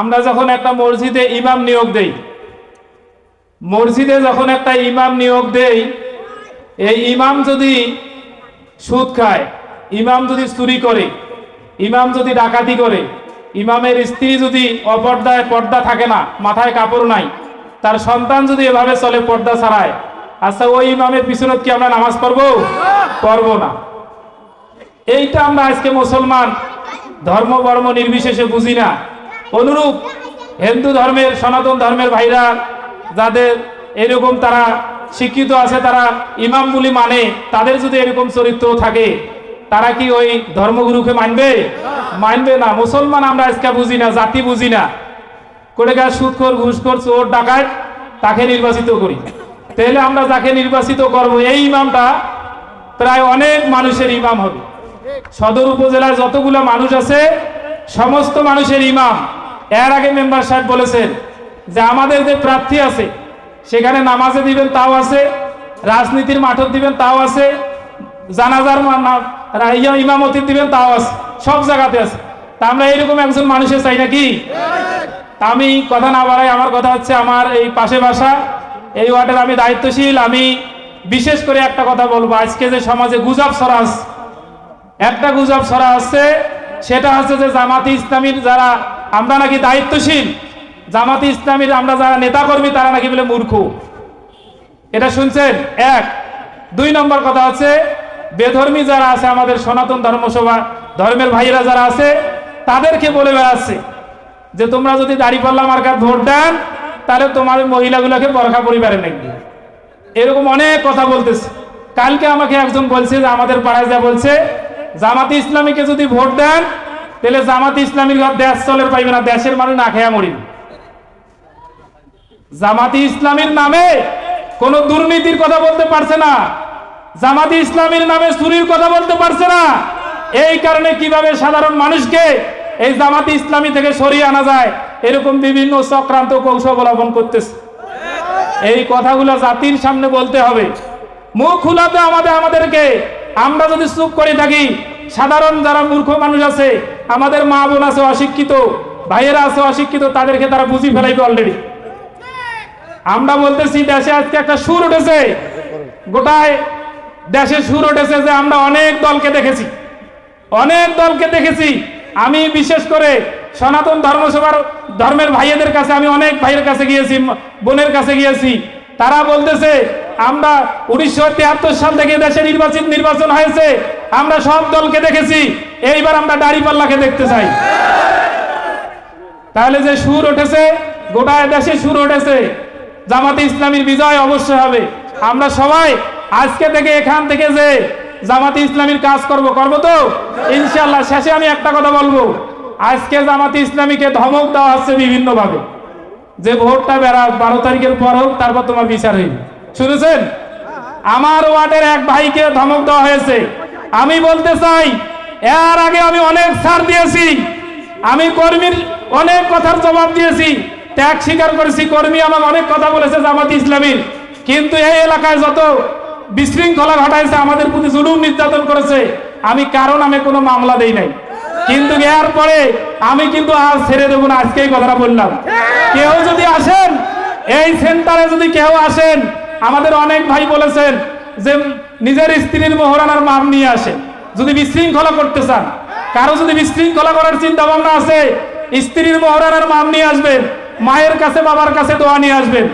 আমরা যখন একটা মসজিদে ইমাম নিয়োগ দেই, মসজিদে যখন একটা ইমাম নিয়োগ দেই, এই ইমাম যদি সুদ খায়, ইমাম যদি চুরি করে, ইমাম যদি ডাকাতি করে, ইমামের স্ত্রী যদি অপর্দায় পর্দা থাকে না, মাথায় কাপড় নাই, তার সন্তান যদি এভাবে চলে পর্দা ছাড়ায় আচ্ছা ওই ইমামের পিছনত কি আমরা নামাজ পড়ব? পড়ব না। এইটা আমরা আজকে মুসলমান ধর্ম বর্ম নির্বিশেষে বুঝি না। অনুরূপ হিন্দু ধর্মের, সনাতন ধর্মের ভাইরা যাদের এরকম তারা শিক্ষিত আছে, তারা ইমাম বলি মানে তাদের যদি এরকম চরিত্র থাকে, তারা কি ওই ধর্মগুরুকে মানবে? মানবে না। মুসলমান আমরা আজকে বুঝি না, জাতি বুঝি না। করে গা সুদখোর ঘুষখোর, চোর, ডাকাত তাকে নির্বাচিত করি। তাহলে আমরা যাকে নির্বাচিত করব, এই ইমামটা প্রায় অনেক মানুষের ইমাম হবে। সদর উপজেলার যতগুলো মানুষ আছে, সমস্ত মানুষের ইমাম। এর আগে মেম্বার সাহেব বলেছেন যে আমাদের যে প্রার্থী আছে, সেখানে নামাজে দিবেন তাও আছে, রাজনীতির মাঠত দিবেন তাও আছে, জানাজার ইমামতি দিবেন তাও আছে, সব জায়গাতে আছে। তা আমরা এইরকম একজন মানুষের চাই নাকি? আমি কথা না বাড়াই, আমার কথা হচ্ছে আমার এই পাশে বাসা, এই ওয়ার্ডের আমি দায়িত্বশীল, আমি বিশেষ করে একটা কথা বলব, আজকে যে সমাজে গুজব ছড়াস একটা গুজব ছড়া আসছে, সেটা হচ্ছে যে জামাতি ইসলামীর যারা আমরা নাকি দায়িত্বশীল? জামাতি ইসলামীর আমরা যারা নেতাকর্মী, তারা নাকি বলে মূর্খ। এটা শুনছেন? এক। দুই নম্বর কথা হচ্ছে, বেধর্মী যারা আছে আমাদের সনাতন ধর্মসভা ধর্মের ভাইয়েরা যারা আছে, তাদেরকে বলে বেড়াচ্ছে যে তোমরা যদি দাড়িপাল্লা মার্কার ভোট দেন, তাহলে তোমার মহিলাগুলোকে বরখা পরিবারে নাকি এরকম অনেক কথা বলতেছে। কালকে আমাকে একজন বলছে যে আমাদের পাড়ায় যা বলছে, জামাতি ইসলামীকে যদি ভোট দেন তাহলে জামাতি ইসলামীর ঘর দেশ চলের পাইবে না, দেশের মানুষ না খেয়া মরিবে। জামাতি ইসলামীর নামে কোনো দুর্নীতির কথা বলতে পারছে না, জামাতি ইসলামীর নামে চুরির কথা বলতে পারছে না। এই কারণে কীভাবে সাধারণ মানুষকে এই জামাতি ইসলামী থেকে সরিয়ে আনা যায়, এরকম বিভিন্ন চক্রান্ত কৌশল অবলম্বন করতেছে। এই কথাগুলো জাতির সামনে বলতে হবে। মুখ খুলাতে আমাদের, আমাদেরকে। আমরা যদি চুপ করে থাকি, সাধারণ যারা মূর্খ মানুষ আছে আমাদের মা বোন আছে অশিক্ষিত, ভাইয়েরা আছে অশিক্ষিত, তাদেরকে তারা বুঝি ফেলাইবে অলরেডি আমরা বলতেছি, দেশে আজকে একটা সুর উঠেছে। গোটায় দেশে সুর উঠেছে যে আমরা অনেক দলকে দেখেছি। অনেক দলকে দেখেছি। আমি বিশেষ করে সনাতন ধর্মসভার ধর্মের ভাইয়েদের কাছে, আমি অনেক ভাইয়ের কাছে গিয়েছি, বোনের কাছে গিয়েছি। তারা বলতেছে আমরা উনিশশো তিয়াত্তর সাল থেকে দেশে নির্বাচিত নির্বাচন হয়েছে। আমরা সব দলকে দেখেছি। এইবার আমরা দাড়িপাল্লাকে দেখতে চাই। তাহলে যে সুর উঠেছে গোটায় দেশে সুর উঠেছে। জামাতে ইসলামীর বিজয় অবশ্যই হবে। আমরা সবাই আজকে থেকে এখান থেকে যে জামাতে ইসলামীর কাজ করব করব তো? ইনশাল্লাহ শেষে আমি একটা কথা বলব। আজকে জামাতে ইসলামীকে ধমক দেওয়া হচ্ছে বিভিন্নভাবে। যে ভোটটা বেড়া বারো তারিখের পর হোক, তারপর তোমার বিচার হইবে। শুনেছেন? আমার ওয়ার্ডের এক ভাইকে ধমক দেওয়া হয়েছে। আমি বলতে চাই, এর আগে আমি অনেক ছাড় দিয়েছি। আমি কর্মীর অনেক কথার জবাব দিয়েছি। ত্যাগ স্বীকার করেছি। কর্মী আমাকে অনেক কথা বলেছে জামাত ইসলামীর। কিন্তু এই এলাকায় যত বিশৃঙ্খলা ঘটাইছে, আমাদের প্রতি জুলুম নির্যাতন করেছে। আমি কারণ আমি কোনো মামলা দেই নাই। কিন্তু এর পরে আমি কিন্তু আজ ছেড়ে দেবো না, আজকেই কথাটা বললাম। কেউ যদি আসেন, এই সেন্টারে যদি কেউ আসেন আমাদের অনেক ভাই বলেছেন যে নিজের স্ত্রীর মোহরানার মাপ নিয়ে আসে। যদি বিশৃঙ্খলা করতে চান, কারও যদি বিশৃঙ্খলা করার চিন্তা ভাবনা আছে, স্ত্রীর মোহরানার মাপ নিয়ে আসবেন, মায়ের কাছে বাবার কাছে দোয়া নিয়ে আসবেন।